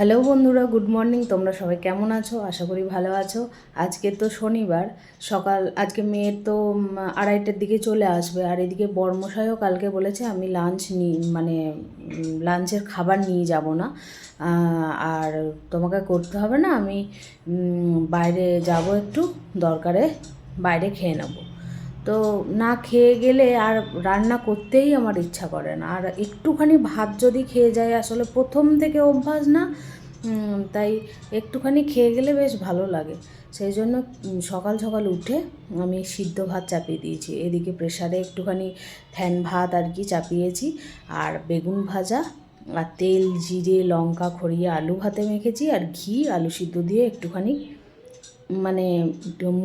Hello বন্ধুরা, good morning. তোমরা সবাই কেমন আছো? আশা করি ভালো আছো। আজকে তো শনিবার, সকাল, আজকে মেয়ের তো আড়াইটার দিকে চলে আসবে। আর এদিকে বর্মশাইও কালকে বলেছে, আমি লাঞ্চ নিই মানে লাঞ্চের খাবার নিয়ে যাব না। আর তোমাকে করতে হবে না, আমি বাইরে যাব একটু, দরকারে, বাইরে খেয়ে নেব। তো না খেয়ে গেলে আর রান্না করতেই আমার ইচ্ছা করে না। আর একটুখানি ভাত যদি খেয়ে যায়, আসলে প্রথম থেকে অভ্যাস না তাই একটুখানি খেয়ে গেলে বেশ ভালো লাগে। সেই জন্য সকাল সকাল উঠে আমি সিদ্ধ ভাত চাপিয়ে দিয়েছি। এদিকে প্রেসারে একটুখানি ফ্যান ভাত আর কি চাপিয়েছি। আর বেগুন ভাজা, আর তেল, জিরে, লঙ্কা, খড়িয়ে, আলু ভাতে মেখেছি। আর ঘি, আলু সিদ্ধ দিয়ে একটুখানি মানে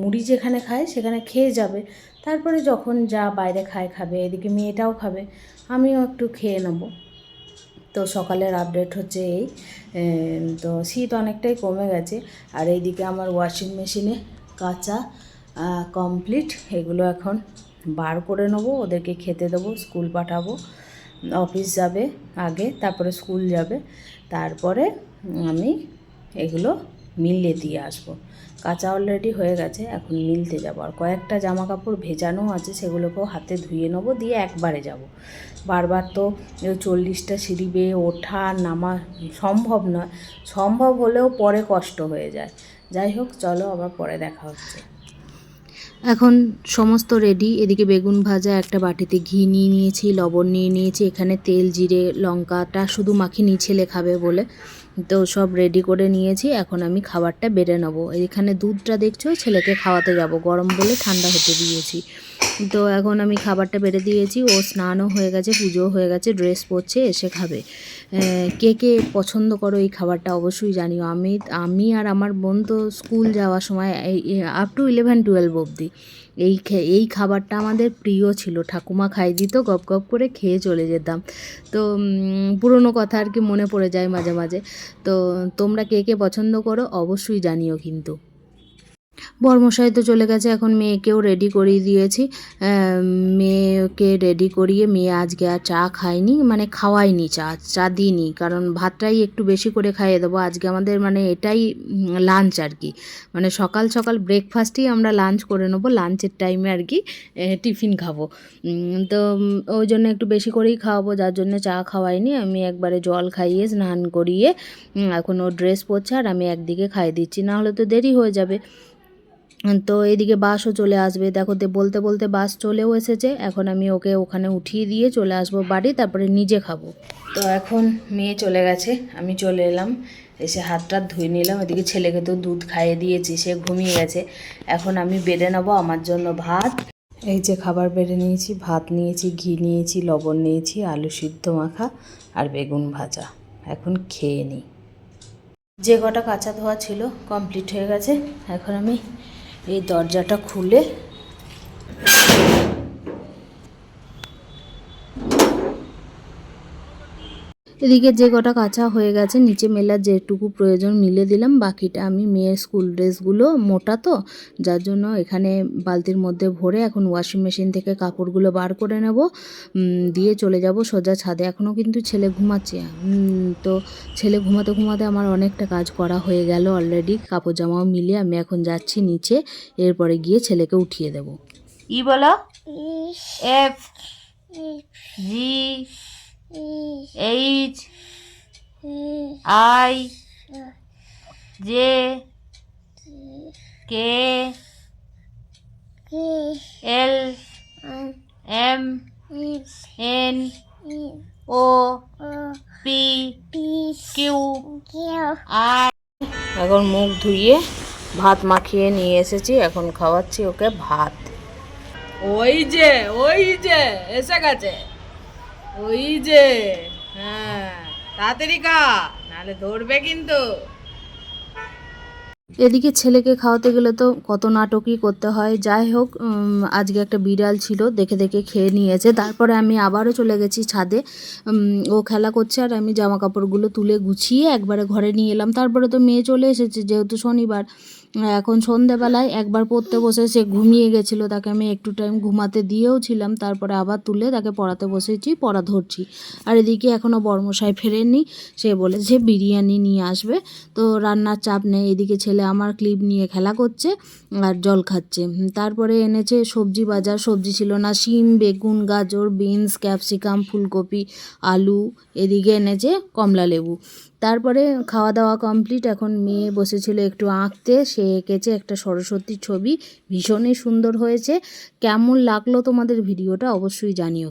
মুড়ি যেখানে খায় সেখানে খেয়ে যাবে। তারপরে যখন যা বাইরে খায় খাবে, এদিকে মেয়েটাও খাবে, আমিও একটু খেয়ে নেব। তো সকালের আপডেট হচ্ছে এই তো শীত অনেকটাই কমে গেছে, আর এইদিকে আমার ওয়াশিং মেশিনে কাঁচা কমপ্লিট এগুলো এখন বার করে নেব, ওদেরকে খেতে দেবো, স্কুল পাঠাবো অফিস যাবে আগে, তারপরে স্কুল যাবে, তারপরে আমি এগুলো মিলে দিয়ে আসব। কাঁচা অলরেডি হয়ে গেছে, এখন মিলতে যাব। আর কয়েকটা জামা কাপড় ভেজানো আছে, সেগুলোকেও হাতে ধুয়ে নেব, দিয়ে একবারে যাব। বারবার তো চল্লিশটা সিঁড়ি বেয়ে ওঠা, নামা সম্ভব নয়। সম্ভব হলেও পরে কষ্ট হয়ে যায়। যাই হোক, চলো আবার পরে দেখা হচ্ছে। এখন সমস্ত রেডি এদিকে বেগুন ভাজা, একটা বাটিতে ঘি নিয়ে নিয়েছি, লবণ নিয়ে নিয়েছি, এখানে তেল, জিরে, লঙ্কাটা শুধু মাখি নিয়ে ছেলে খাবে বলে। তো সব রেডি করে নিয়েছি, এখন আমি খাবারটা বেড়ে নেব। এখানে দুধটা দেখছ, ছেলেকে খাওয়াতে যাব, গরম বলে ঠান্ডা হতে দিয়েছি। তো এখন আমি খাবারটা বেড়ে দিয়েছি। ও স্নানও হয়ে গেছে, পুজোও হয়ে গেছে ড্রেস পরছে, এসে খাবে। কে কে পছন্দ করো এই খাবারটা অবশ্যই জানিও। আমি আমি আর আমার বোন তো স্কুল যাওয়ার সময় আপ টু ইলেভেন টুয়েলভ অবধি। এই এই খাবারটা আমাদের প্রিয় ছিল। ঠাকুমা খাই দিত, গপ গপ করে খেয়ে চলে যেতাম। তো পুরনো কথা আর কি মনে পড়ে যায় মাঝে মাঝে। তো, তোমরা কে কে পছন্দ করো অবশ্যই জানিও কিন্তু। বর্মশাই তো চলে গেছে, এখন মেয়েকেও রেডি করিয়ে দিয়েছি। মেয়েকে রেডি করিয়ে মেয়ে আজকে আর চা খায়নি মানে খাওয়াইনি চা চা দিইনি, কারণ ভাতটাই একটু বেশি করে খাইয়ে দেবো। আজকে আমাদের মানে এটাই লাঞ্চ আর কি। মানে সকাল সকাল ব্রেকফাস্টেই আমরা লাঞ্চ করে নেব লাঞ্চের টাইমে আর কি টিফিন খাব। তো, ওই জন্য একটু বেশি করেই খাওয়াবো, যার জন্য চা খাওয়াইনি। আমি একবারে জল খাইয়ে স্নান করিয়ে এখন ও ড্রেস পরছে আর আমি একদিকে খাইয়ে দিচ্ছি না হলে তো দেরি হয়ে যাবে। তো এদিকে বাসও চলে আসবে। দেখো বলতে বলতে বাস চলেও এসেছে। এখন আমি ওকে ওখানে উঠিয়ে দিয়ে চলে আসব বাড়ি, তারপরে নিজে খাব। তো এখন মেয়ে চলে গেছে। আমি চলে এলাম। এসে হাত টাত ধুয়ে নিলাম। এদিকে ছেলেকে তো দুধ খাইয়ে দিয়েছি, সে ঘুমিয়ে গেছে। এখন আমি বেড়ে নেব আমার জন্য ভাত। এই যে খাবার বেড়ে নিয়েছি, ভাত নিয়েছি, ঘি নিয়েছি, লবণ নিয়েছি, আলু সিদ্ধ মাখা আর বেগুন ভাজা। এখন খেয়ে নিই যে কটা কাঁচা ধোয়া ছিল কমপ্লিট হয়ে গেছে। এখন আমি এই দরজাটা খুলে এদিকে যে কটা কাঁচা হয়ে গেছে নিচে মেলার যেটুকু প্রয়োজন মিলে দিলাম বাকিটা আমি মেয়ের স্কুল ড্রেসগুলো মোটা তো যার জন্য এখানে বালতির মধ্যে ভরে এখন ওয়াশিং মেশিন থেকে কাপড়গুলো বার করে নেব দিয়ে চলে যাব সোজা ছাদে। এখনও কিন্তু ছেলে ঘুমাচ্ছে। তো ছেলে ঘুমাতে ঘুমাতে আমার অনেকটা কাজ করা হয়ে গেল অলরেডি কাপড় জামাও মিলে আমি এখন যাচ্ছি নিচে এরপরে গিয়ে ছেলেকে উঠিয়ে দেব। ই বলো? F G. H I J K L M N O P Q R এখন মুখ ধুইয়ে ভাত মাখিয়ে নিয়ে এসেছি এখন খাওয়াচ্ছি ওকে ভাত। ওই যে ওই যে এসে গেছে। ওই যে হ্যাঁ তাড়াতাড়ি ধরবে কিন্তু। এদিকে ছেলেকে খাওয়াতে গেলে তো কত নাটকই করতে হয়। যাই হোক আজকে একটা বিড়াল ছিল, দেখে দেখে খেয়ে নিয়েছে। তারপরে আমি আবারও চলে গেছি ছাদে। ও খেলা করছে আর আমি জামা কাপড়গুলো তুলে গুছিয়ে একবারে ঘরে নিয়ে এলাম। তারপরে তো মেয়ে চলে এসেছে, যেহেতু শনিবার। এখন সন্ধেবেলায় একবার পড়তে বসে সে ঘুমিয়ে গেছিল, তাকে আমি একটু টাইম ঘুমাতে দিয়েও ছিলাম, তারপরে আবার তুলে তাকে পড়াতে বসেছি, পড়া ধরছি। আর এদিকে এখনও বর্মশাই ফেরেননি, সে বলেছে বিরিয়ানি নিয়ে আসবে, তো রান্নার চাপ নেই, এদিকে ছেলে আমার ক্লিপ নিয়ে খেলা করছে আর জল খাচ্ছে। তারপরে এনেছে সবজি বাজার, সবজি ছিল না, শিম, বেগুন, গাজর, বিনস, ক্যাপসিকাম, ফুলকপি, আলু, এদিকে এনেছে কমলা লেবু তারপরে খাওয়া দাওয়া কমপ্লিট এখন মেয়ে বসেছিল একটু আঁকতে। সে এঁকেছে একটা সরস্বতীর ছবি। ভীষণই সুন্দর হয়েছে। কেমন লাগল তোমাদের ভিডিওটা অবশ্যই জানিও।